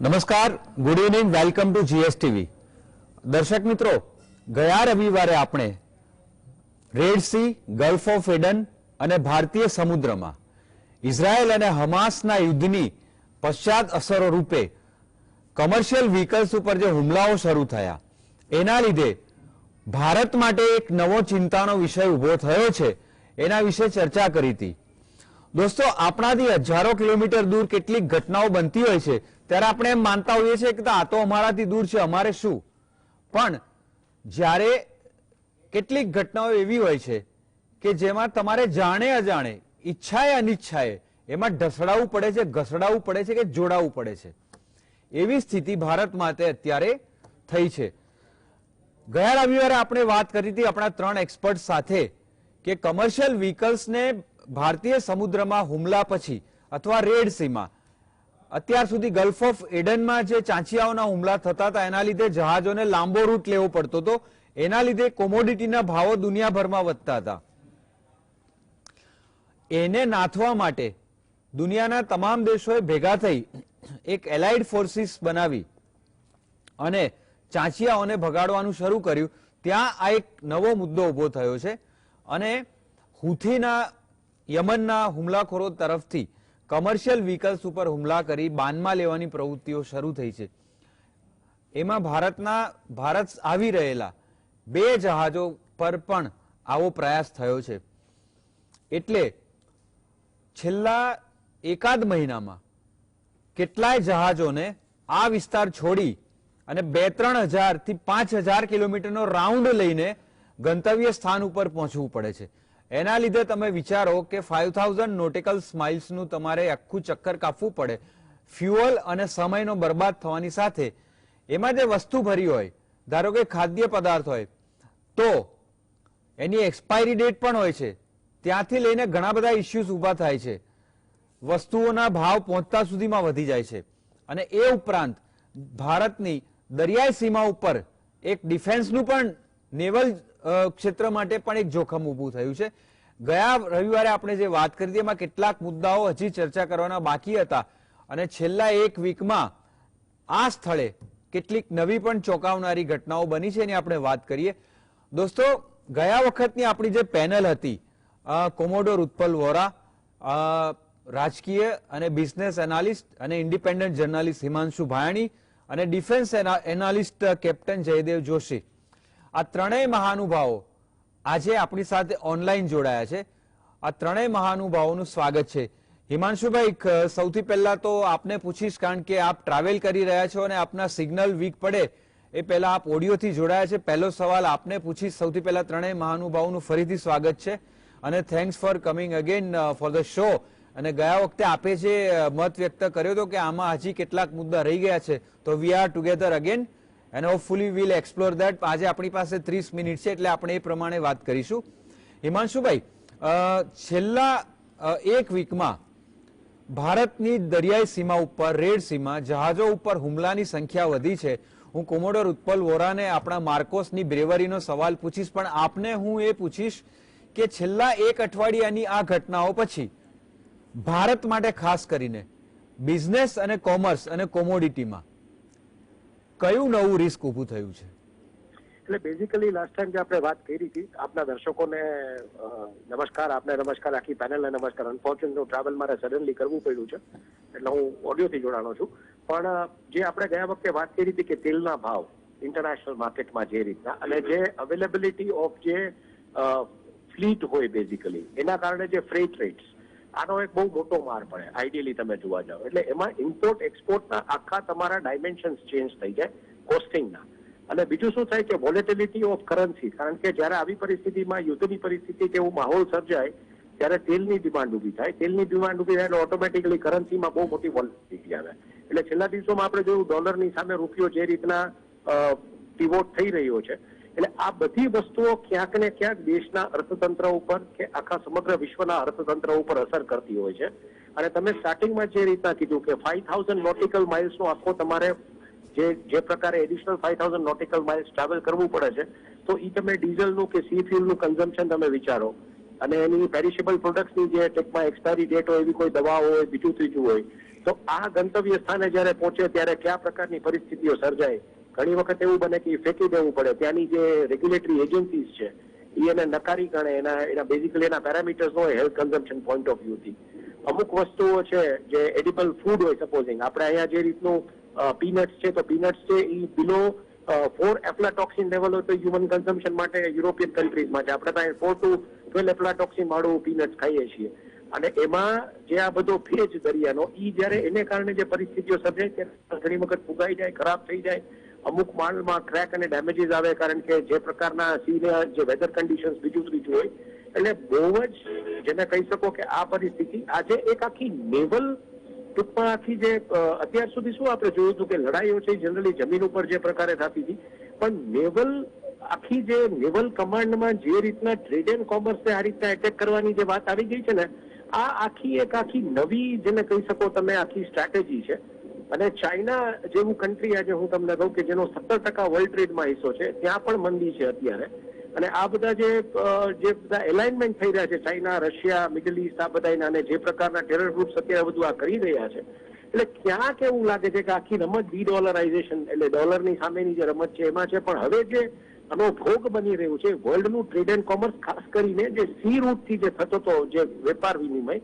નમસ્કાર good evening welcome to GSTV દર્શક મિત્રો, ગયા રવિવારે આપણે Red Sea Gulf of Aden અને ભારતીય સમુદ્રમાં ઇઝરાયલ અને હમાસના યુદ્ધની પશ્ચાત અસરો રૂપે કમર્શિયલ વ્હીકલ્સ ઉપર જે હુમલાઓ શરૂ થયા, એના લીધે ભારત માટે એક નવો ચિંતાનો વિષય ઊભો થયો છે, એના વિશે ચર્ચા કરી હતી. દોસ્તો, આપણાથી હજારો કિલોમીટર દૂર કેટલીક ઘટનાઓ બનતી હોય છે ત્યારે આપણે એમ માનતા હોઈએ છીએ કે આ તો અમારાથી દૂર છે, અમારે શું? પણ જ્યારે કેટલીક ઘટનાઓ એવી હોય છે કે જેમાં તમારે જાણે અજાણે, ઈચ્છાએ અનિચ્છાએ, એમાં ઢસડાવવું પડે છે ઘસડાવવું પડે છે કે જોડાવવું પડે છે. એવી સ્થિતિ ભારત માટે અત્યારે થઈ છે. ગયા રવિવારે આપણે વાત કરી હતી આપણા ત્રણ એક્સપર્ટ સાથે કે કમર્શિયલ વ્હીકલ્સને ભારતીય સમુદ્રમાં હુમલા પછી અથવા રેડ સીમાં અત્યાર સુધી ગલ્ફ ઓફ એડનમાં જે ચાંચિયાઓના હુમલા થતા હતા, એના લીધે જહાજોને લાંબો રૂટ લેવો પડતો હતો. એના લીધે કોમોડિટીના ભાવો દુનિયાભરમાં વધતા હતા. એને નાથવા માટે દુનિયાના તમામ દેશોએ ભેગા થઈ એક એલાઇડ ફોર્સિસ બનાવી અને ચાંચિયાઓને ભગાડવાનું શરૂ કર્યું. ત્યાં આ એક નવો મુદ્દો ઊભો થયો છે અને હુથીના, યમનના હુમલાખોરો તરફથી કમર્શિયલ વ્હીકલ્સ ઉપર હુમલા કરી બાનમાં લેવાની પ્રવૃત્તિઓ શરૂ થઈ છે. એમાં ભારતના, ભારત આવી રહેલા બે જહાજો પર પણ આવો પ્રયાસ થયો છે. એટલે છેલ્લા એકાદ મહિનામાં કેટલાય જહાજોને આ વિસ્તાર છોડી અને બે ત્રણ હજારથી પાંચ હજાર કિલોમીટરનો રાઉન્ડ લઈને ગંતવ્ય સ્થાન ઉપર પહોંચવું પડે છે. એના લીધે તમે વિચારો કે ફાઈવ થાઉઝન્ડ નોટિકલ સ્માઇલ્સનું તમારે આખું ચક્કર કાપવું પડે. ફ્યુઅલ અને સમયનો બરબાદ થવાની સાથે એમાં જે વસ્તુ ભરી હોય, ધારો કે ખાદ્ય પદાર્થ હોય, તો એની એક્સપાયરી ડેટ પણ હોય છે. ત્યાંથી લઈને ઘણા બધા ઇસ્યુઝ ઊભા થાય છે. વસ્તુઓના ભાવ પહોંચતા સુધીમાં વધી જાય છે. અને એ ઉપરાંત ભારતની દરિયાઈ સીમા ઉપર એક ડિફેન્સનું પણ નેવલ ક્ષેત્ર માટે પણ એક જોખમ ઊભું થયું છે. ગયા રવિવારે આપણે જે વાત કરી હતી, એમાં કેટલાક મુદ્દાઓ હજી ચર્ચા કરવાના બાકી હતા. અને છેલ્લા એક વીકમાં આ સ્થળે કેટલીક નવી પણ ચોંકાવનારી ઘટનાઓ બની છે એની આપણે વાત કરીએ. દોસ્તો, ગયા વખતની આપણી જે પેનલ હતી કોમોડોર ઉત્પલ વોરા રાજકીય અને બિઝનેસ એનાલિસ્ટ અને ઇન્ડિપેન્ડન્ટ જર્નાલિસ્ટ હિમાંશુ ભાયાણી અને defence analyst captain Jaydev Joshi. આ ત્રણેય મહાનુભાવો આજે આપણી સાથે ઓનલાઈન જોડાયા છે. આ ત્રણેય મહાનુભાવોનું સ્વાગત છે. હિમાંશુભાઈ સૌથી પહેલા તો આપને પૂછીશ, કારણ કે આપ ટ્રાવેલ કરી રહ્યા છો અને આપના સિગ્નલ વીક પડે એ પહેલા આપ ઓડિયોથી જોડાયા છે. પહેલો સવાલ આપને પૂછીશ, સૌથી પહેલા ત્રણેય મહાનુભાવોનું ફરીથી સ્વાગત છે. અને thanks for coming again for the show અને ગયા વખતે આપે જે મત વ્યક્ત કર્યો હતો કે આમાં હજી કેટલાક મુદ્દા રહી ગયા છે, તો we are together again and hopefully we'll explore that આજે આપણી પાસે ત્રીસ મિનિટ છે એટલે આપણે એ પ્રમાણે વાત કરીશું. હિમાંશુભાઈ છેલ્લા એક વીકમાં ભારતની દરિયાઈ સીમા ઉપર, રેડ સીમા, જહાજો ઉપર હુમલાની સંખ્યા વધી છે. હું કોમોડોર ઉત્પલ વોરાને આપણા માર્કોસની બ્રેવરીનો સવાલ પૂછીશ, પણ આપને હું એ પૂછીશ કે છેલ્લા એક અઠવાડિયાની આ ઘટનાઓ પછી ભારત માટે ખાસ કરીને બિઝનેસ અને કોમર્સ અને કોમોડિટીમાં કયું નવું રિસ્ક ઊભું થયું છે? એટલે બેઝિકલી લાસ્ટ ટાઈમ જે આપણે વાત કરી હતી, આપના દર્શકોને નમસ્કાર, આપને નમસ્કાર, આખી પેનલને નમસ્કાર. અનફોર્ચ્યુનેટ ટ્રાવેલ મારે સડનલી કરવું પડ્યું છે, એટલે હું ઓડિયોથી જોડાણો છું. પણ જે આપણે ગયા વખતે વાત કરી હતી કે તેલના ભાવ ઇન્ટરનેશનલ માર્કેટમાં જે રીતના, અને જે અવેલેબિલિટી ઓફ જે ફ્લીટ હોય બેઝિકલી એના કારણે જે ફ્રેટ રેટ્સ આનો એક બહુ મોટો માર પડે આઈડિયલી તમે જોવા જાઓ. એટલે એમાં ઇમ્પોર્ટ એક્સપોર્ટના આખા તમારા ડાયમેન્શન્સ ચેન્જ થઈ જાય કોસ્ટિંગના અને બીજું શું થાય કે વોલેટિલિટી ઓફ કરન્સી કારણ કે જ્યારે આવી પરિસ્થિતિમાં યુદ્ધની પરિસ્થિતિ કે એવું માહોલ સર્જાય, ત્યારે તેલની ડિમાન્ડ ઊભી થાય. તેલની ડિમાન્ડ ઊભી થાય એટલે ઓટોમેટિકલી કરન્સીમાં બહુ મોટી વોલેટિલિટી આવે. એટલે છેલ્લા દિવસોમાં આપણે જોયું ડોલરની સામે રૂપિયો જે રીતના પિવોટ થઈ રહ્યો છે એટલે આ બધી વસ્તુઓ ક્યાંક ને ક્યાંક દેશના અર્થતંત્ર ઉપર કે આખા સમગ્ર વિશ્વના અર્થતંત્ર ઉપર અસર કરતી હોય છે. અને તમે સ્ટાર્ટિંગમાં જે રીતના કીધું કે ફાઈવ થાઉઝન્ડ નોટિકલ માઇલ્સનો આખો તમારે જે જે પ્રકારે additional five thousand nautical miles travel કરવું પડે છે, તો એ તમે ડીઝલનું કે સી ફ્યુલનું કન્ઝમ્પશન તમે વિચારો. અને એની પેરિશેબલ પ્રોડક્ટ્સની જે ટેકમાં એક્સપાયરી ડેટ હોય એવી કોઈ દવા હોય, બીજું ત્રીજું હોય, તો આ ગંતવ્ય સ્થાને જ્યારે પહોંચે ત્યારે કયા પ્રકારની પરિસ્થિતિઓ સર્જાય? ઘણી વખત એવું બને કે ફેંકી દેવું પડે. ત્યાંની જે રેગ્યુલેટરી એજન્સીઝ છે એ એને નકારી ગણે. એના એના બેઝિકલી એના પેરામીટર્સ હોય હેલ્થ કન્ઝમ્પશન પોઈન્ટ ઓફ વ્યૂથી અમુક વસ્તુઓ છે જે એડિબલ ફૂડ હોય સપોઝિંગ આપણે અહીંયા જે રીતનું પીનટ્સ છે, તો પીનટ્સ છે એ બિલો ફોર એફ્લાટોક્સિન લેવલ હોય તો હ્યુમન કન્ઝમ્પશન માટે યુરોપિયન કન્ટ્રીઝમાં છે આપણે ત્યાં ફોર ટુ ટ્વેલ્વ એફ્લાટોક્સિન વાળું પીનટ્સ ખાઈએ છીએ. અને એમાં જે આ બધો ભેજ દરિયાનો એ જ્યારે એને કારણે જે પરિસ્થિતિઓ સર્જાય, ત્યારે ઘણી વખત ફુગાઈ જાય, ખરાબ થઈ જાય. અમુક માલમાં ક્રેક અને ડેમેજીસ આવે કારણ કે જે પ્રકારના સીના, જે વેધર કન્ડિશન્સ બીજું ત્રીજું હોય એટલે બહુ જ જેને કહી શકો કે આ પરિસ્થિતિ આજે એક આખી નેવલ ટૂંકમાં આખી જે અત્યાર સુધી શું આપણે જોયું હતું કે લડાઈઓ છે જનરલી જમીન ઉપર જે પ્રકારે થતી હતી, પણ નેવલ, આખી જે નેવલ કમાન્ડમાં જે રીતના ટ્રેડ એન્ડ કોમર્સને આ રીતના એટેક કરવાની જે વાત આવી ગઈ છે ને, આ આખી એક આખી નવી, જેને કહી શકો તમે, આખી સ્ટ્રેટેજી છે અને ચાઇના જેવું કન્ટ્રી આજે હું તમને કહું કે જેનો સત્તર ટકા વર્લ્ડ ટ્રેડમાં હિસ્સો છે, ત્યાં પણ મંદી છે અત્યારે. અને આ બધા જે જે બધા એલાઇનમેન્ટ થઈ રહ્યા છે, ચાઇના, રશિયા મિડલ ઇસ્ટ આ બધા અને જે પ્રકારના ટેરર ગ્રુપ્સ અત્યારે બધું આ કરી રહ્યા છે. એટલે ક્યાંક એવું લાગે છે કે આખી રમત ડી ડોલરાઇઝેશન એટલે ડોલરની સામેની જે રમત છે, એમાં છે, પણ હવે જે આનો ભોગ બની રહ્યું છે વર્લ્ડનું ટ્રેડ એન્ડ કોમર્સ ખાસ કરીને જે સી રૂટથી જે થતો હતો જે વેપાર વિનિમય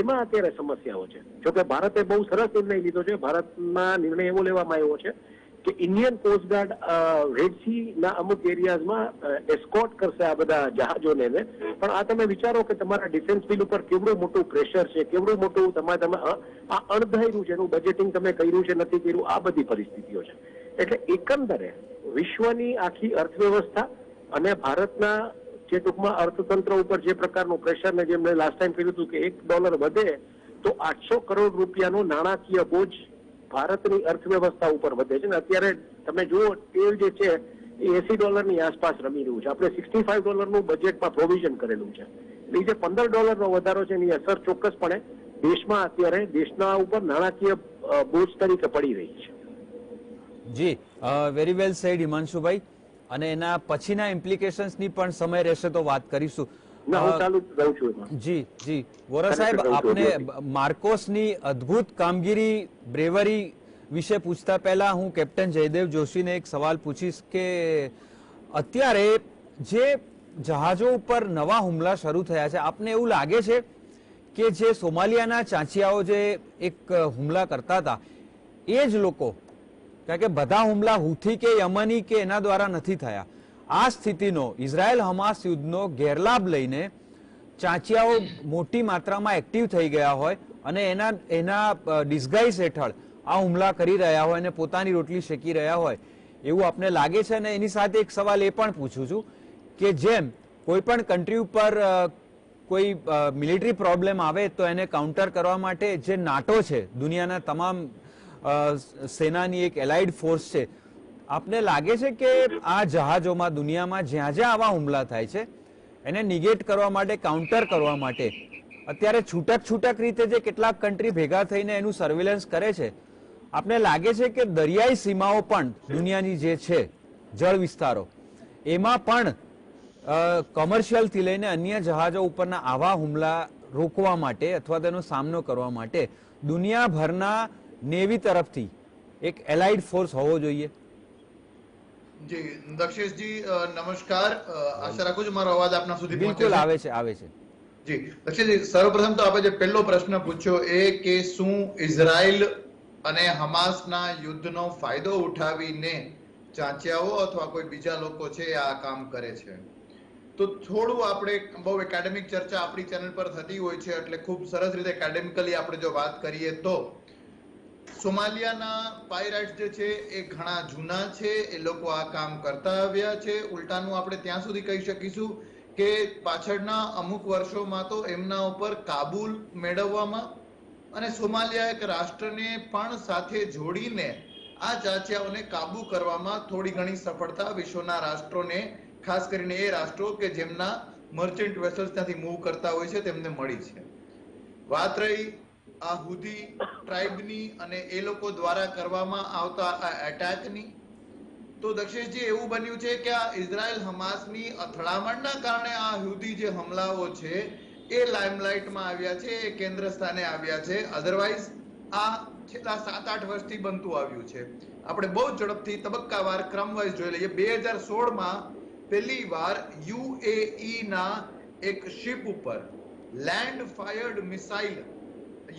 એમાં અત્યારે સમસ્યાઓ છે. જોકે ભારતે બહુ સરસ નિર્ણય લીધો છે. ભારતમાં નિર્ણય એવો લેવામાં આવ્યો છે કે ઇન્ડિયન કોસ્ટગાર્ડ રેડ સી ના અમુક એરિયાઝમાં એસ્કોટ કરશે આ બધા જહાજોને પણ આ તમે વિચારો કે તમારા ડિફેન્સ બિલ ઉપર કેવડું મોટું પ્રેશર છે, કેવડું મોટું તમારે તમે આ અણધાર્યું છે, એનું બજેટિંગ તમે કર્યું છે, નથી કર્યું, આ બધી પરિસ્થિતિઓ છે. એટલે એકંદરે વિશ્વની આખી અર્થવ્યવસ્થા અને ભારતના જે ટૂંકમાં અર્થતંત્ર ઉપર જે પ્રકારનું પ્રેશર ને જેમણે લાસ્ટ ટાઈમ કહ્યું હતું કે એક ડોલર વધે, તો આઠસો કરોડ રૂપિયાનો નાણાકીય બોજ ભારતની અર્થવ્યવસ્થા ઉપર વધે છે. ને અત્યારે તમે જુઓ, તેલ જે છે, એ એસી ડોલરની આસપાસ રમી રહ્યું છે. આપણે સિક્સટી ફાઈવ ડોલરનું બજેટમાં પ્રોવિઝન કરેલું છે. એટલે જે પંદર ડોલરનો વધારો છે, એની અસર ચોક્કસપણે દેશમાં અત્યારે, દેશના ઉપર નાણાકીય બોજ તરીકે પડી રહી છે. જી વેરી વેલ સેડ હિમાંશુભાઈ. અને એના પછીના ઇમ્પ્લિકેશન્સની પણ સમય રહેશે તો વાત કરીશું. જ જી વોરા સાહેબ આપને માર્કોસની અદ્ભુત કામગીરી બ્રેવરી વિશે પૂછતા પહેલા હું કેપ્ટન જયદેવ જોશીને એક સવાલ પૂછીશ કે અત્યારે જે જહાજો ઉપર નવા હુમલા શરૂ થયા છે આપને એવું લાગે છે કે જે સોમાલિયાના ચાંચિયાઓ જે એક હુમલા કરતા હતા એ જ લોકો કારણ કે બધા હુમલા હુથી કે યમની કે એના દ્વારા નથી થયા. આ સ્થિતિનો ઇઝરાયલ હમાસ યુદ્ધનો ગેરલાભ લઈને ચાંચિયાઓ મોટી માત્રામાં એક્ટિવ થઈ ગયા હોય અને એના એના ડિસ્ગાઇઝ હેઠળ આ હુમલા કરી રહ્યા હોય અને પોતાની રોટલી શેકી રહ્યા હોય. એવું આપને લાગે છે અને એની સાથે એક સવાલ એ પણ પૂછું છું કે જેમ કોઈ પણ કન્ટ્રી ઉપર કોઈ મિલિટરી પ્રોબ્લેમ આવે તો એને કાઉન્ટર કરવા માટે જે નાટો છે, દુનિયાના તમામ સેનાની એક એલાઇડ ફોર્સ છે. આપને લાગે છે કે આ જહાજોમાં, દુનિયામાં જ્યાં જ્યાં આવા હુમલા થાય છે, એને નિગેટ કરવા માટે, કાઉન્ટર કરવા માટે, અત્યારે છૂટક છૂટક રીતે જે કેટલાક કન્ટ્રી ભેગા થઈને એનું સર્વેલન્સ કરે છે, આપને લાગે છે કે દરિયાઈ સીમાઓ પણ દુનિયાની જે છે, જળ વિસ્તારો, એમાં પણ કોમર્શિયલથી લઈને અન્ય જહાજો ઉપરના આવા હુમલા રોકવા માટે અથવા તેનો સામનો કરવા માટે દુનિયાભરના નેવી તરફથી એક એલાઇડ ફોર્સ હોવો જોઈએ. જી દક્ષેશજી નમસ્કાર. આશા રાખું છું મારો અવાજ આપના સુધી બિલકુલ આવે છે આવે છે. જી દક્ષેશજી સર્વપ્રથમ તો આપણે જે પહેલો પ્રશ્ન પૂછ્યો એ કે શું ઇઝરાયલ અને હમાસના યુદ્ધનો ફાયદો ઉઠાવીને ચાંચિયાઓ અથવા કોઈ બીજા લોકો છે આ કામ કરે છે? તો થોડું આપણે બહુ એકેડેમિક ચર્ચા આપણી ચેનલ પર થતી હોય છે એટલે ખૂબ સરસ રીતે એકેડેમિકલી આપણે જો વાત કરીએ તો સોમાલિયાના પાયરાઇટ્સ જે છે એ ઘણા જૂના છે, એ લોકો આ કામ કરતા આવ્યા છે. ઉલટાનું આપણે ત્યાં સુધી કહી શકીશું કે પાછળના અમુક વર્ષોમાં તો એમના ઉપર કાબુલ મેળવવામાં અને સોમાલિયા એક રાષ્ટ્રને પણ સાથે જોડીને આ ચાચિયાઓને કાબુ કરવામાં થોડી ઘણી સફળતા વિશ્વના રાષ્ટ્રોને, ખાસ કરીને એ રાષ્ટ્રો કે જેમના મર્ચન્ટ વેસલ્સ ત્યાંથી મૂવ કરતા હોય છે, તેમને મળી છે. વાત રહી આ હુધી ટ્રાઇબની અને એ લોકો દ્વારા કરવામાં આવતા આ એટેકની. તો દક્ષેશજી, એવું બન્યું છે કે આ ઇઝરાયલ હમાસની અથડામણના કારણે આ હુધી જે હમલાઓ છે, એ લાઇમલાઇટમાં આવ્યા છે, એ કેન્દ્ર સ્થાને આવ્યા છે. અધરવાઇઝ આ છેલ્લા સાત આઠ વર્ષથી બનતું આવ્યું છે. આપણે બહુ ઝડપથી તબક્કાવાર ક્રમવાઇઝ જોઈ લઈએ. બે હજાર સોળમાં પહેલી વાર યુએઈના એક શિપ ઉપર લેન્ડ ફાયર્ડ મિસાઇલ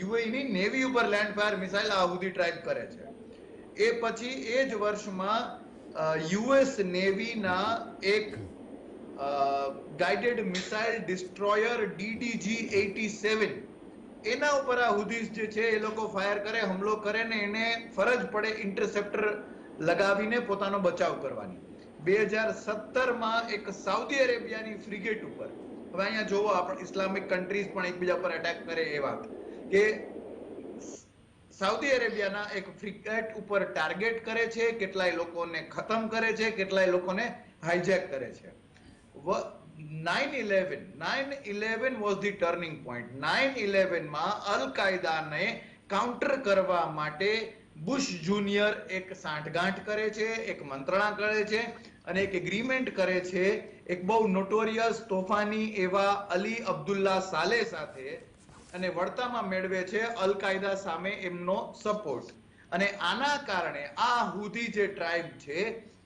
યુએઈ ની નેવી ઉપર લેન્ડ ફાયર મિસાઇલ આ સુધી ટ્રાય કરે છે. એ પછી એ જ વર્ષમાં યુએસ નેવીના એક guided missile destroyer DDG eighty seven એના ઉપર આ હુદીસ જે છે એ લોકો ફાયર કરે, હુમલો કરે ને એને ફરજ પડે ઇન્ટરસેપ્ટર લગાવીને પોતાનો બચાવ કરવાની. બે હજાર સત્તરમાં એક સાઉદી અરેબિયાની ફ્રિગેટ ઉપર. હવે અહીંયા જોવો, આપણે ઇસ્લામિક કન્ટ્રીઝ પણ એકબીજા પર એટેક કરે એ વાત. કે સાઉદી અરેબિયાના એક ફ્રિગેટ ઉપર ટાર્ગેટ કરે છે, કેટલાય લોકોને ખતમ કરે છે, કેટલાય લોકોને હાઈજેક કરે છે. Nine eleven nine eleven was the turning point nine ઇલેવનમાં અલ કાયદાને કાઉન્ટર કરવા માટે બુશ જુનિયર એક સાંઠગાંઠ કરે છે, એક મંત્રણા કરે છે અને એક એગ્રીમેન્ટ કરે છે, એક બહુ નોટોરિયસ તોફાની એવા અલી અબ્દુલ્લા સાલે સાથે અને વળતામાં મેળવે છે અલ કાયદા સામે એમનો સપોર્ટ અને આના કારણે આ હુધી જે ટ્રાઇબ છે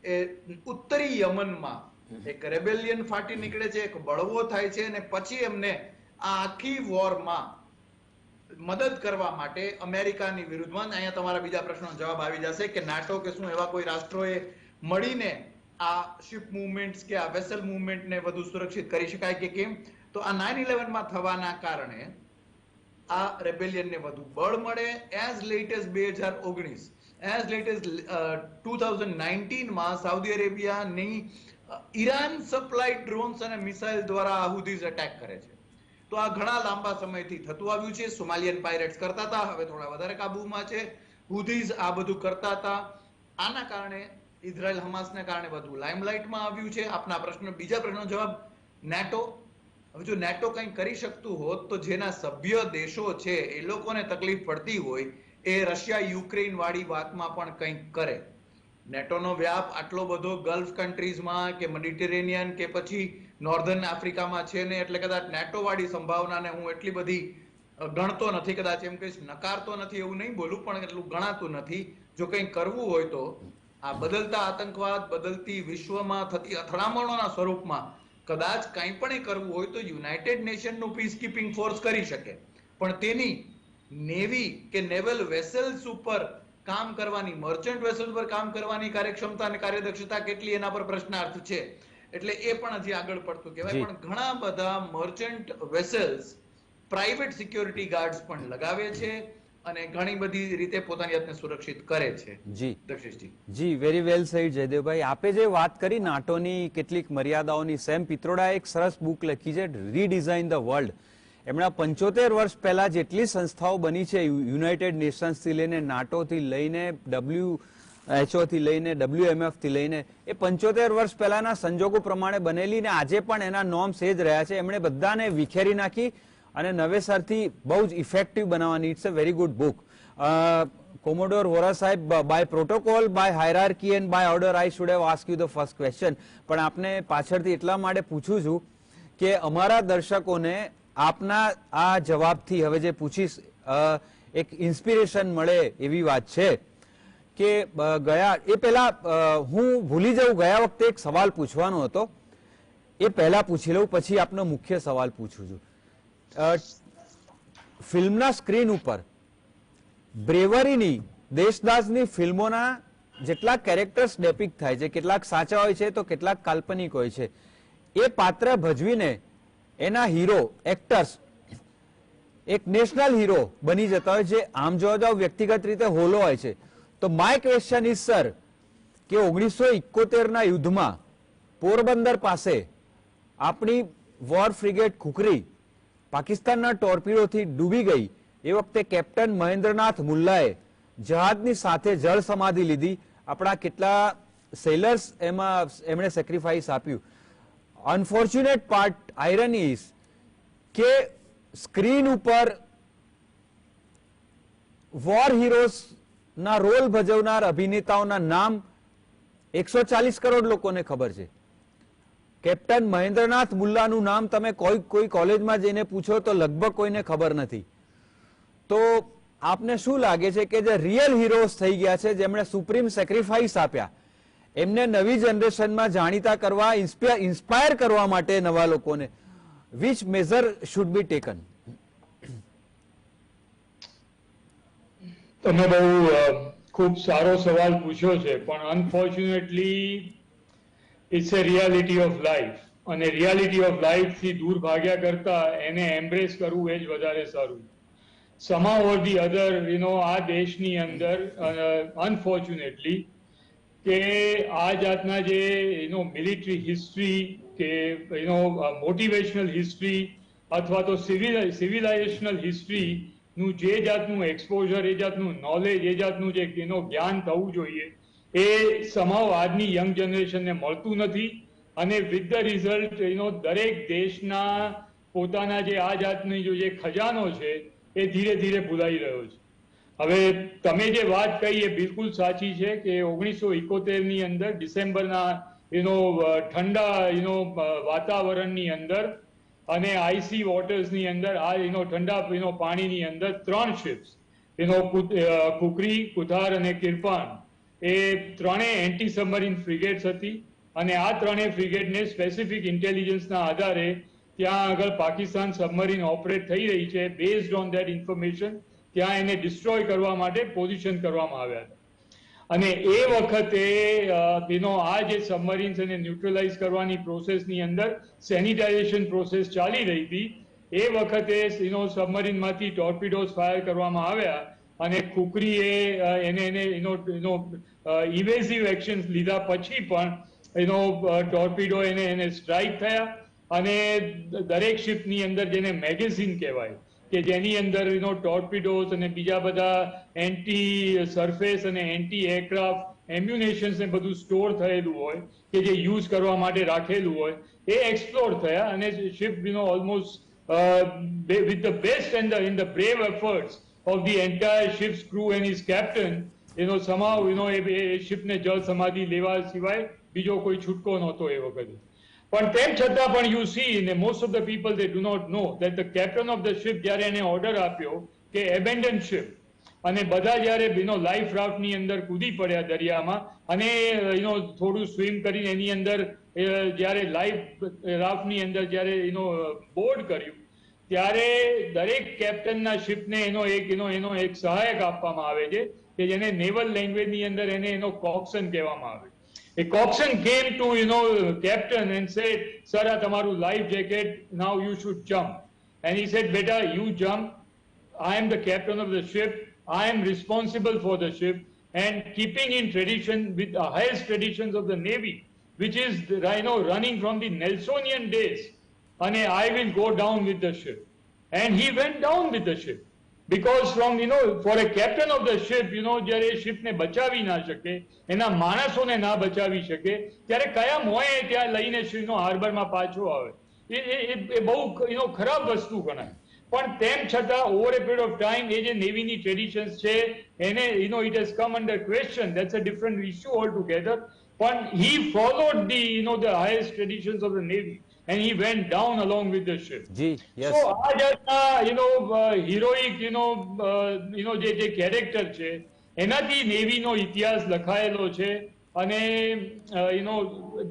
એ ઉત્તરી યમનમાં એક રેબેલિયન ફાટી નીકળે છે એક બળવો થાય છે અને પછી એમને આ આખી વોરમાં મદદ કરવા માટે અમેરિકાની વિરુદ્ધમાં અહીંયા તમારા બીજા પ્રશ્નનો જવાબ આવી જશે કે નાટો કે શું એવા કોઈ રાષ્ટ્રોએ મળીને આ શિપ મુવમેન્ટ્સ કે આ વેસલ મુવમેન્ટને વધુ સુરક્ષિત કરી શકાય કે કેમ? તો આ નાઇન ઇલેવનમાં થવાના કારણે આ રેબેલિયનને વધુ બળ મળે એઝ લેટ એઝ બે હજાર ઓગણીસ. એઝ લેટ ટુ થાઉઝન્ડ નાઇન્ટીનમાં સાઉદી અરેબિયાની ઈરાન સપ્લાય ડ્રોન્સ અને મિસાઇલ દ્વારા આહુદીઝ હુદીઝ અટેક કરે છે. તો આ ઘણા લાંબા સમયથી થતું આવ્યું છે. સોમાલિયન પાયરેટ્સ કરતા હતા, હવે થોડા વધારે કાબુમાં છે. હુદીઝ આ બધું કરતા હતા. આના કારણે ઇઝરાયલ હમાસને કારણે વધુ લાઇમલાઇટમાં આવ્યું છે. આપના પ્રશ્ન, બીજા પ્રશ્નનો જવાબ નેટો હવે જો નેટો કંઈ કરી શકતું હોત, તો જેના સભ્ય દેશો છે, એ લોકોને તકલીફ પડતી હોય, એ રશિયા યુક્રેન વાળી વાતમાં પણ કંઈક કરે. નેટોનો વ્યાપ આટલો બધો ગલ્ફ કન્ટ્રીઝમાં કે મેડિટેરેનિયન કે પછી નોર્ધન આફ્રિકામાં છે ને, એટલે કદાચ નેટો વાળી સંભાવનાને હું એટલી બધી ગણતો નથી, કદાચ એમ કહીશ, નકારતો નથી એવું નહીં બોલું, પણ એટલું ગણાતું નથી. જો કંઈ કરવું હોય તો આ બદલતા આતંકવાદ, બદલતી વિશ્વમાં થતી અથડામણોના સ્વરૂપમાં કદાચ કંઈ પણ એ કરવું હોય તો યુનાઇટેડ નેશનનું પીસ કીપિંગ ફોર્સ કરી શકે. પણ તેની નેવી કે નેવલ વેસલ્સ ઉપર કામ કરવાની મર્ચન્ટ વેસલ્સ પર કામ કરવાની કાર્યક્ષમતા અને કાર્યદક્ષતા કેટલી એના પર પ્રશ્નાર્થ છે. એટલે એ પણ હજી આગળ પડતું કહેવાય. પણ ઘણા બધા merchant vessels private security guards પણ લગાવે છે. અને ઘણી બધી રીતે પોતાની જાતને સુરક્ષિત કરે છે. જી. દક્ષિશજી જી વેરી વેલ સહી જયદેવભાઈ. આપે જે વાત કરી નાટોની કેટલીક મર્યાદાઓની સેમ પિત્રોડા એક સરસ બુક લખી છે રીડિઝાઇન ધ વર્લ્ડ એમણે પંચોતેર વર્ષ પહેલા જેટલી સંસ્થાઓ બની છે યુનાઇટેડ નેશન્સથી લઈને નાટો થી લઈને ડબલ્યુ એચઓ થી લઈને ડબલ્યુએમએફથી લઈને એ પંચોતેર વર્ષ પહેલાના સંજોગો પ્રમાણે બનેલી ને આજે પણ એના નોર્મ્સ એ જ રહ્યા છે. એમણે બધાને વિખેરી નાખી. અને નવેસરથી બહુ જ ઇફેક્ટિવ બનાવવાની. It's a very good book commodore Vora સાહેબ by protocol by hierarchy and by order I should have ask you the first question પણ આપને પાછળથી એટલા માટે પૂછું છું કે અમારા દર્શકોને આપના આ જવાબથી હવે જે પૂછીશ એક ઇન્સ્પિરેશન મળે એવી વાત છે કે ગયા, એ પહેલા હું ભૂલી જઉં, ગયા વખતે એક સવાલ પૂછવાનો હતો. એ પહેલા પૂછી લઉં, પછી આપનો મુખ્ય સવાલ પૂછું છું. ફિલ્મના સ્ક્રીન ઉપર બ્રેવરીની, દેશદાસની ફિલ્મોના જેટલા કેરેક્ટર્સ ડેપિક થાય છે, કેટલાક સાચા હોય છે, તો કેટલાક કાલ્પનિક હોય છે. એ પાત્ર ભજવીને એના હીરો, એક્ટર્સ, એક નેશનલ હીરો બની જતા હોય છે આમ જોવા જાવ વ્યક્તિગત રીતે હોલો હોય છે. તો માય ક્વેશ્ચન ઇઝ સર, કે ઓગણીસો ઇકોતેરના યુદ્ધમાં પોરબંદર પાસે આપણી વોર ફ્રિગેટ ખુખરી પાકિસ્તાનના ટોર્પિડોથી ડૂબી ગઈ. એ વખતે કેપ્ટન મહેન્દ્રનાથ મુલ્લાએ જહાજની સાથે જળ સમાધિ લીધી. આપણા કેટલા સેલર્સ એમાં એમણે સેક્રિફાઈસ આપ્યું. અનફોર્ચ્યુનેટ પાર્ટ આયરન ઇઝ કે સ્ક્રીન ઉપર વોર હીરોઝના રોલ ભજવનાર અભિનેતાઓના નામ એકસો ચાલીસ કરોડ લોકોને ખબર છે. કેપ્ટન મહેન્દ્રનાથ મુલ્લાનું નામ તમે કોઈ કોઈ કોલેજમાં જઈને પૂછો તો લગભગ કોઈને ખબર નથી. તો આપને શું લાગે છે કે જે રિયલ હીરોઝ થઈ ગયા છે, જેમણે સુપ્રીમ સેક્રિફાઈસ આપ્યા, એમને નવી જનરેશનમાં જાણીતા કરવા ઇન્સ્પાયર કરવા માટે નવા લોકોને which measure should be taken તમે બહુ ખૂબ સારો સવાલ પૂછ્યો છે, પણ unfortunately it's a reality of life અને રિયાલિટી ઓફ લાઈફથી દૂર ભાગ્યા કરતા એને એમ્બ્રેસ કરવું એ જ વધારે સારું સમા ઓર ધી અધર યુનો આ દેશની અંદર અનફોર્ચ્યુનેટલી કે આ જાતના જે યુનો મિલિટરી હિસ્ટ્રી કે યુનો મોટિવેશનલ હિસ્ટ્રી અથવા તો સિવિલ સિવિલાઇઝેશનલ હિસ્ટ્રી નું જે જાતનું એક્સપોઝર એ જાતનું નોલેજ એ જાતનું જે એનો જ્ઞાન થવું જોઈએ એ સમાવ આજની યંગ જનરેશનને મળતું નથી. અને વિથ ધ રિઝલ્ટ એનો દરેક દેશના પોતાના જે આ જાતની જો જે ખજાનો છે, એ ધીરે ધીરે ભૂલાઈ રહ્યો છે. હવે તમે જે વાત કહી એ બિલકુલ સાચી છે કે ઓગણીસો ઇકોતેરની અંદર, ડિસેમ્બરના એનો ઠંડા એનો વાતાવરણની અંદર અને આઈસી વોટર્સની અંદર, આ એનો ઠંડા એનો પાણીની અંદર ત્રણ શિપ્સ એનો કુકરી, કુથાર અને કિરપાન એ ત્રણેય એન્ટી સબમરીન ફ્રિગેટ્સ હતી અને આ ત્રણેય ફ્રિગેટને સ્પેસિફિક ઇન્ટેલિજન્સના આધારે ત્યાં આગળ પાકિસ્તાન સબમરીન ઓપરેટ થઈ રહી છે. બેઝડ ઓન ધેટ ઇન્ફોર્મેશન ત્યાં એને ડિસ્ટ્રોય કરવા માટે પોઝિશન કરવામાં આવ્યા હતા. અને એ વખતે તેનો આ જે સબમરીન્સ એને ન્યુટ્રલાઇઝ કરવાની પ્રોસેસની અંદર સેનિટાઇઝેશન પ્રોસેસ ચાલી રહી હતી. એ વખતે એનો સબમરીનમાંથી ટોર્પિડોઝ ફાયર કરવામાં આવ્યા અને કુકરીએ એને એને, એનો એનો ઇવેઝિવ એક્શન લીધા પછી પણ એનો ટોર્પિડો એને એને સ્ટ્રાઇક થયા અને દરેક શિપની અંદર જેને મેગેઝિન કહેવાય કે જેની અંદર એનો ટોર્પિડોઝ અને બીજા બધા એન્ટી સરફેસ અને એન્ટી એરક્રાફ્ટ એમ્યુનેશન્સ ને બધું સ્ટોર થયેલું હોય કે જે યુઝ કરવા માટે રાખેલું હોય, એ એક્સપ્લોર થયા અને ship you know almost with the best and in the brave efforts of the entire ships crew and is captain એનો સમાવ એનો એ શિપને જળ સમાધિ લેવા સિવાય બીજો કોઈ છૂટકો નહોતો એ વખતે પણ તેમ છતાં પણ યુ સી ને most of the people they do not know that the captain of the ship જ્યારે એને ઓર્ડર આપ્યો કે એબેન્ડન શિપ અને બધા જ્યારે એનો લાઈફ રાફ્ટની અંદર કૂદી પડ્યા દરિયામાં, અને એનો થોડું સ્વિમ કરીને એની અંદર જ્યારે લાઈફ રાફ્ટની અંદર જ્યારે એનો બોર્ડ કર્યું ત્યારે દરેક કેપ્ટનના શિપને એનો એક એનો એનો એક સહાયક આપવામાં આવે છે કે જેને નેવલ લેંગ્વેજની અંદર એને એનો કોક્સન કહેવામાં આવે A coxswain came to, you know, captain and said, sir, આ તમારું life jacket, now you should jump. And he said, beta, you jump. I am the captain of the ship. I am responsible for the ship. And keeping in tradition with the highest traditions of the Navy, which is, you know, running from the Nelsonian days. And I will go down with the ship and he went down with the ship because from you know for a captain of the ship you know જ્યારે એ શિપને બચાવી ના શકે, એના માણસોને ના બચાવી શકે, ત્યારે કયા મોએ ત્યાં લઈને શિપનો હાર્બરમાં પાછો આવે? એ બહુ, you ખરાબ વસ્તુ ગણાય. પણ તેમ છતાં over a period of time એ જે નેવીની ટ્રેડિશન્સ છે, એને you know it has come under question that's a different issue all together પણ he followed the you know the highest traditions of the navy and he went down along with the ship. જી yes. So આ જાતના you know heroic you know you know જે જે character છે એનાથી નેવીનો ઇતિહાસ લખાયેલો છે અને you know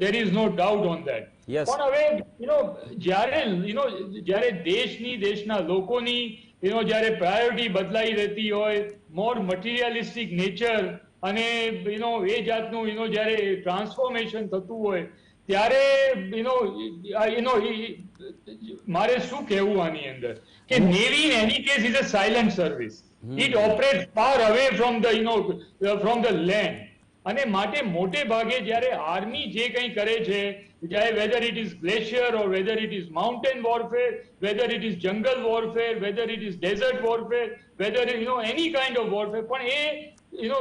there is no doubt on that. પણ હવે યુ નો જ્યારે યુ નો જ્યારે દેશની દેશના લોકોની યુ નો જ્યારે પ્રાયોરિટી બદલાઈ રહેતી હોય મોર મટીરિયલિસ્ટિક નેચર અને યુ નો એ જાતનું યુ નો જ્યારે ટ્રાન્સફોર્મેશન થતું હોય ત્યારે યુનો યુનો મારે શું કહેવું આની અંદર? કે navy in any case is a silent service it operate far away from the you know from the land અને માટે મોટે ભાગે જ્યારે આર્મી જે કંઈ કરે છે ચાહે whether it is glacier or whether it is mountain warfare whether it is jungle warfare whether it is desert warfare whether you know any kind of warfare પણ એ યુ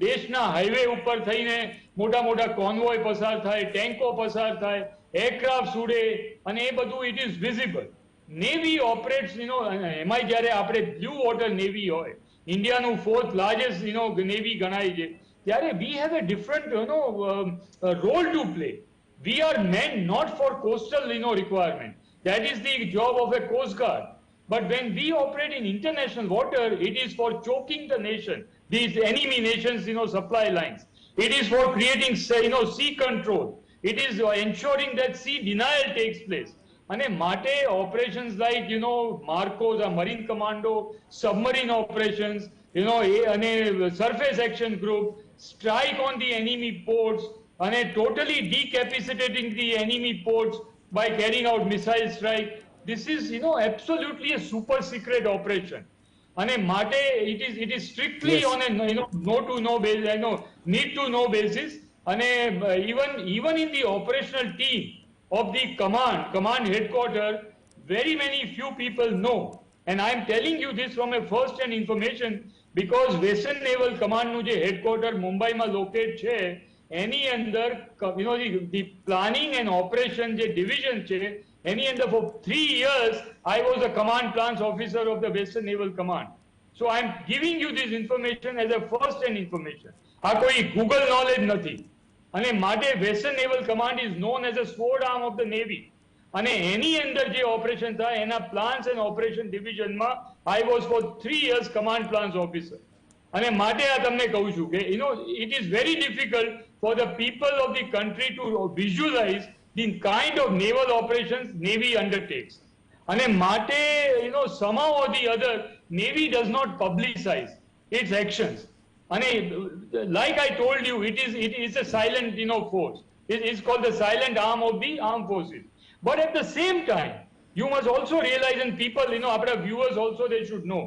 દેશના હાઈવે ઉપર થઈને મોટા મોટા કોન્વોય પસાર થાય ટેન્કો પસાર થાય એરક્રાફ્ટ ઉડે અને એ બધું it is visible navy operates you know એમાંય જ્યારે આપણે બ્લુ વોટર નેવી હોય ઇન્ડિયાનું ફોર્થ લાર્જેસ્ટ યુ નેવી ગણાય છે ત્યારે we have um, uh, role to play we are meant not for coastal you know requirement that is the job of a coast guard But when we operate in international water, it is for choking the nation, these enemy nations, you know, supply lines. It is for creating, say, you know, sea control. It is uh, ensuring that sea denial takes place. અને માટે operations like, you know, Marcos, a marine commando, submarine operations, you know, એ અને surface action group, strike on the enemy ports, અને totally decapacitating the enemy ports by carrying out missile strike. This is, you know, absolutely a super secret operation. અને માટે strictly Yes. on a you know no to no basis, you know, need to know basis. અને uh, even even in the operational team of the command, command headquarter, very many few people know. And I am telling you this from a first hand information because Western Naval Command નું જે headquarter મુંબઈમાં locate છે એની અંદર know the, the planning and operation જે division છે એની અંદર for three years, I was a command plans officer of the Western Naval Command. So I am giving you this information as a first hand information. આ કોઈ Google knowledge નથી. અને માટે western naval command is known as a sword arm of the navy અને એની અંદર જે operation થાય એના plans and operation ડિવિઝનમાં I was for three years command plans officer અને માટે આ તમને કહું છું કે you know it is very difficult for the people of the country to visualise the kind of naval operations navy undertakes અને માટે you know somehow or the other navy does not publicize its actions અને like i told you it is it is a silent you know force it is called the silent arm of the armed forces but at the same time you must also realize and people you know our viewers also they should know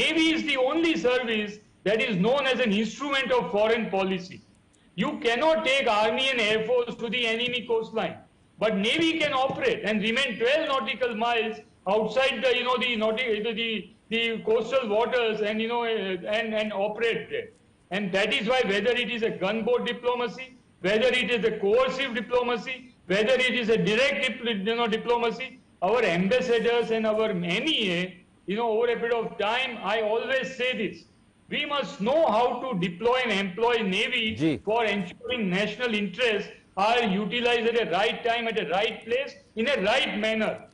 navy is the only service that is known as an instrument of foreign policy you cannot take army and air force to the enemy coastline. But navy can operate and remain 12 nautical miles outside the you know the the, the the coastal waters and you know uh, and and operate there. And that is why whether it is a gunboat diplomacy whether it is a coercive diplomacy whether it is a direct you know diplomacy our ambassadors and our MEA you know over a period of time i always say this we must know how to deploy and employ Navy for ensuring national interests are utilized at a right time, at a right place, in a right manner.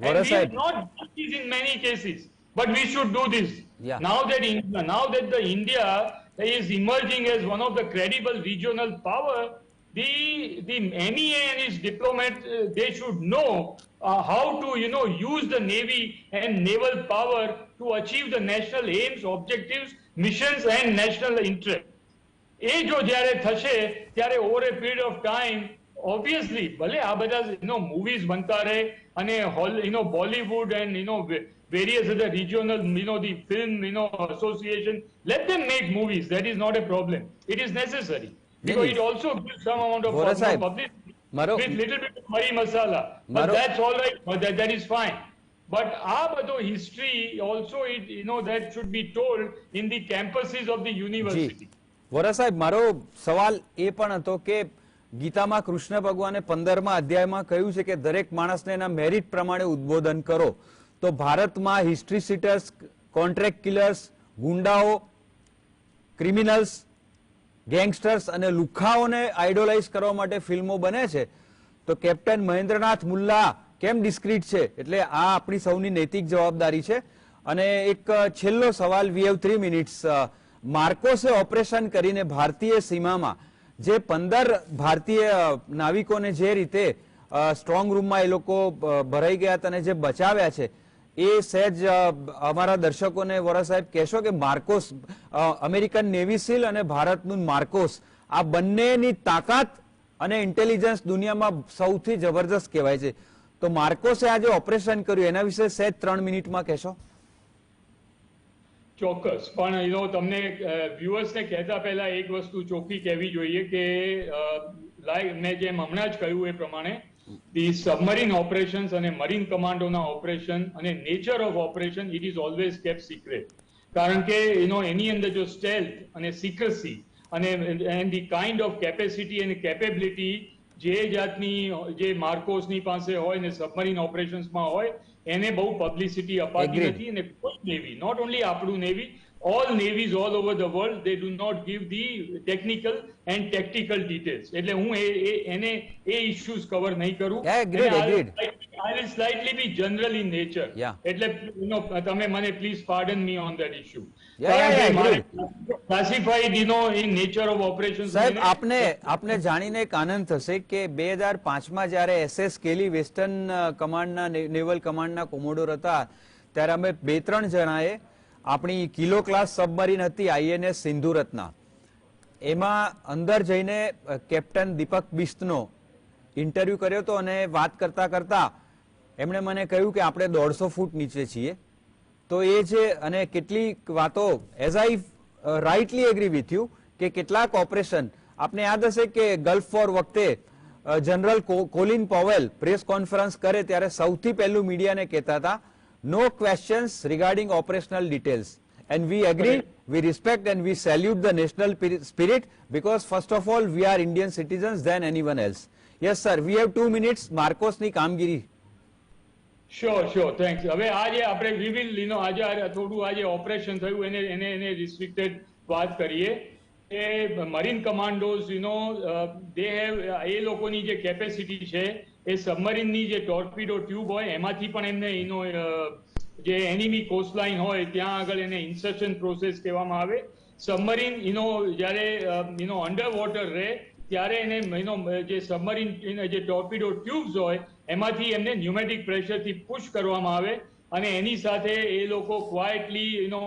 And we have not done this in many cases, but we should do this. Yeah. Now that India, now that the India is emerging as one of the credible regional power, the the MEA and its diplomats uh, they should know uh, how to you know use the navy and naval power to achieve the national aims, objectives, missions, and national interest. એ જો જ્યારે થશે ત્યારે over a period of time obviously ભલે આ બધા you know movies બનતા રહે અને whole you know Bollywood and you know various other regional you know the film you know association let them make movies that is not a problem it is necessary because it also gives some amount of Vora સાહેબ, publicity મારો- with little bit of mari masala but મારો- that's all right but that, that is fine but આ બધો history also it you know that should be told in the campuses of the university Vora સાહેબ, મારો સવાલ એ પણ હતો કે ગીતામાં કૃષ્ણ ભગવાને પંદરમા અધ્યાયમાં કહ્યું છે કે દરેક માણસને એના મેરિટ પ્રમાણે ઉદ્બોધન કરો. તો ભારતમાં હિસ્ટ્રી સીટર્સ કોન્ટ્રાક્ટ કિલર્સ ગુંડાઓ ક્રિમિનલ્સ ગેંગસ્ટર્સ અને લુખાઓને આઇડોલાઇઝ કરવા માટે ફિલ્મો બને છે. તો કેપ્ટન મહેન્દ્રનાથ મુલ્લા કેમ ડિસ્ક્રીટ છે? એટલે આ આપણી સૌની નૈતિક જવાબદારી છે. અને એક છેલ્લો સવાલ વી હેવ થ્રી મિનિટ્સ માર્કોસે ઓપરેશન કરીને ભારતીય સીમામાં જે પંદર ભારતીય નાવિકોને જે રીતે સ્ટ્રોંગ રૂમમાં એ લોકો ભરાઈ ગયા હતા અને જે બચાવ્યા છે, એ સહેજ અમારા દર્શકોને વોરા સાહેબ કહેશો કે માર્કોસ અમેરિકન નેવી સીલ અને ભારતનું માર્કોસ, આ બંનેની તાકાત અને ઇન્ટેલિજન્સ દુનિયામાં સૌથી જબરજસ્ત કહેવાય છે. તો માર્કોસે આજે ઓપરેશન કર્યું, એના વિશે સહેજ ત્રણ મિનિટમાં કહેશો? ચોક્કસ. પણ યુ નો તમને વ્યુઅર્સને કહેતા પહેલા એક વસ્તુ ચોખ્ખી કહેવી જોઈએ કે લાઈક મેં જેમ હમણાં જ કહ્યું એ પ્રમાણે ધી સબમરીન ઓપરેશન્સ અને મરીન કમાન્ડોના ઓપરેશન અને nature of operation it is always kept secret કારણ કે એનો એની અંદર જો સ્ટેલ્થ અને સિક્રસી અને and the kind of capacity and capability જે જાતની જે માર્કોસની પાસે હોય ને સબમરીન ઓપરેશન્સમાં હોય એને બહુ પબ્લિસિટી અપાતી નથી અને કોઈ નેવી નોટ ઓનલી આપણું navy all navies all over the world they do not give the technical and tactical details એટલે હું એ એને એ issues cover નહીં કરું will slightly be general in nature Yeah. એટલે know, તમે મને Yeah, yeah, yeah, agreed. classified you know in nature of operations સાહેબ આપને આપને જાણીને એક આનંદ થશે કે બે હજાર પાંચમાં જ્યારે એસએસ કેલી વેસ્ટર્ન કમાન્ડના ને- નેવલ કમાન્ડના કોમોડોર હતા ત્યારે અમે બે ત્રણ જણાએ આપણી કિલો ક્લાસ સબમરીન હતી આઈએનએસ સિંધુ રત્ના એમાં અંદર જઈને કેપ્ટન દીપક બિસ્તનો ઇન્ટરવ્યુ કર્યો હતો અને વાત કરતા કરતા એમણે મને કહ્યું કે આપણે દોઢસો ફૂટ નીચે છીએ. તો એ છે અને કેટલીક વાતો as I rightly agree with you કે કેટલાક ઓપરેશન, આપને યાદ હશે કે ગલ્ફ વોર વખતે general Colin Powell press conference કરે ત્યારે સૌથી પહેલું મીડિયાને કહેતા હતા no questions regarding operational details and we agree we respect and we salute the national spirit because first of all we are Indian citizens then any one else yes sir we have two minutes માર્કોસની કામગીરી sure sure thanks હવે આજે આપણે we will, you know, આજે આ થોડું આજે operation થયું એને એને એને રિસ્ટ્રિક્ટેડ વાત કરીએ કે marine commandos you know they have એ લોકોની જે કેપેસિટી છે a સબમરીનની જે ટોર્પિડો ટ્યુબ હોય, એમાંથી પણ એમને એનો જે એનિમી કોસ્ટલાઇન હોય, ત્યાં આગળ એને ઇન્સર્શન પ્રોસેસ કહેવામાં આવે. સબમરીન એનો, જ્યારે એનો અંડર વોટર રહે, ત્યારે એને એનો જે સબમરીન જે ટોર્પિડો ટ્યુબ્સ હોય, એમાંથી એમને ન્યુમેટિક પ્રેશરથી પુશ કરવામાં આવે અને એની સાથે એ લોકો quietly you know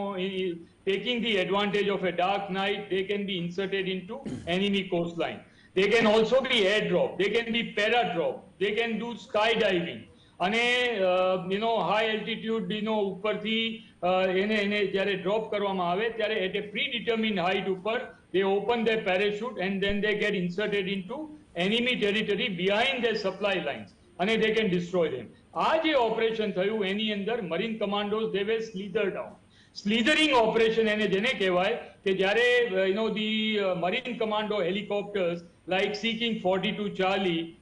taking advantage of of dark night night can can inserted into enemy coastline. They can also be airdrop they can be paradrop they can do skydiving અને you know high altitude નો ઉપરથી એને એને જ્યારે drop કરવામાં આવે ત્યારે at a pre determine height ઉપર they open their parachute and then they get inserted into enemy territory behind their supply lines અને they can destroy them આ જે ઓપરેશન થયું એની અંદર marine commandos they were slithered down slithering operation એને જેને કહેવાય કે જ્યારે you know the marine commando helicopters like Sea King forty two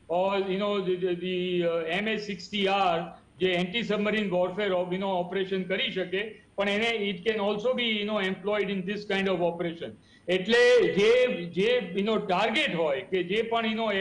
or you know the M S sixty R જે anti submarine warfare of you know operation કરી શકે, પણ એને it can also be you know employed in this kind of operation એટલે જે જે યુનો target હોય કે જે પણ યુનો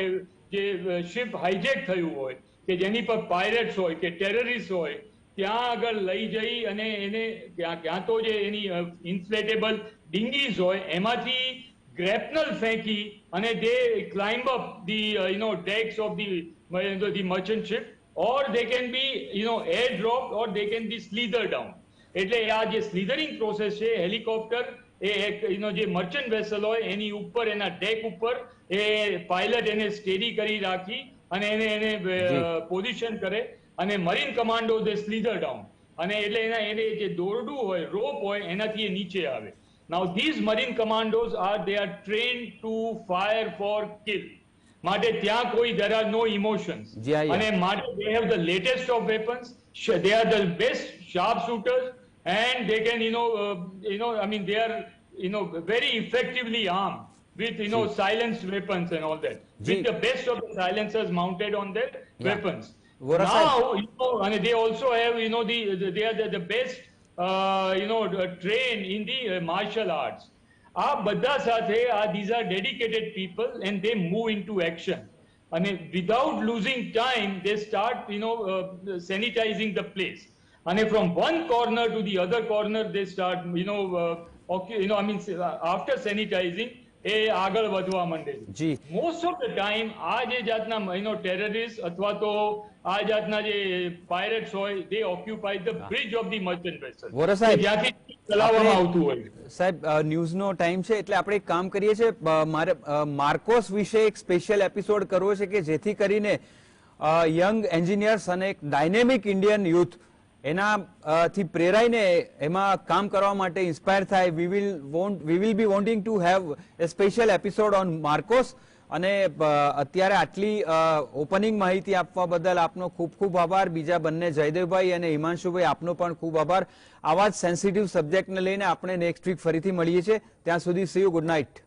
જે શિપ હાઇજેક થયું હોય કે જેની પર પાયરેટ્સ હોય કે ટેરરિસ્ટ હોય ત્યાં આગળ લઈ જઈ અને એને ક્યાં તો જે એની ઇન્ફ્લેટેબલ ડિંગીઝ હોય એમાંથી ગ્રેપનલ ફેંકી અને they climb up the you know decks of the the merchant ship or they can be you know air drop or they can be slither down એટલે આ જે સ્લીધરિંગ પ્રોસેસ છે હેલિકોપ્ટર એ એક એનો જે મર્ચન્ટ વેસલ હોય એની ઉપર એના ડેક ઉપર એ પાયલટ એને સ્ટેડી કરી રાખી અને એને એને પોઝિશન કરે અને marine commando they slither down અને એટલે એના એને જે દોરડું હોય રોપ હોય એનાથી એ નીચે આવે now these marine commandos are they are train to fire for kill માટે ત્યાં કોઈ there are no emotions જી, હા, અને માટે they have the latest of weapons sh- they are the best sharp shooters and they can you know uh, you know i mean they are you know very effectively armed with you know silenced weapons and all that Ji. with the best of the silencers mounted on their Yeah. weapons Vora sahib. now you know and they also have you know the, the they are the, the best uh, you know uh, trained in the uh, martial arts આ બધા સાથે આ these are dedicated people and they move into action અને without losing time they start you know uh, sanitizing the place અને from one corner to the other corner they start you know uh, okay, you know i mean uh, after sanitizing એ આગળ વધવા માંડે છે. જી. Most of the time આ જે જાતના મહિનો ટેરરિસ્ટ અથવા તો આ જાતના જે પાયરેટ્સ હોય they occupy the bridge of the merchant vessel Vora સાહેબ, જ્યાંથી ચલાવવામાં આવતું હોય. સાહેબ ન્યૂઝનો ટાઈમ છે એટલે આપણે એક કામ કરીએ છીએ મારે માર્કોસ વિશે એક સ્પેશિયલ એપિસોડ કરવો છે કે જેથી કરીને યંગ એન્જિનિયર્સ અને એક ડાયનેમિક ઇન્ડિયન યુથ એના થી પ્રેરાઈને એમાં કામ કરવા માટે ઇન્સ્પાયર થાય. We will want we will be wanting to have a special episode on Marcos અને અત્યારે આટલી ઓપનિંગ માહિતી આપવા બદલ આપનો ખૂબ ખૂબ આભાર. બીજા બંને જયદેવભાઈ અને હિમાંશુભાઈ, આપનો પણ ખૂબ આભાર. આવા જ સેન્સિટિવ સબ્જેક્ટને લઈને આપણે નેક્સ્ટ વીક ફરીથી મળીએ છીએ. ત્યાં સુધી સી યુ ગુડ નાઇટ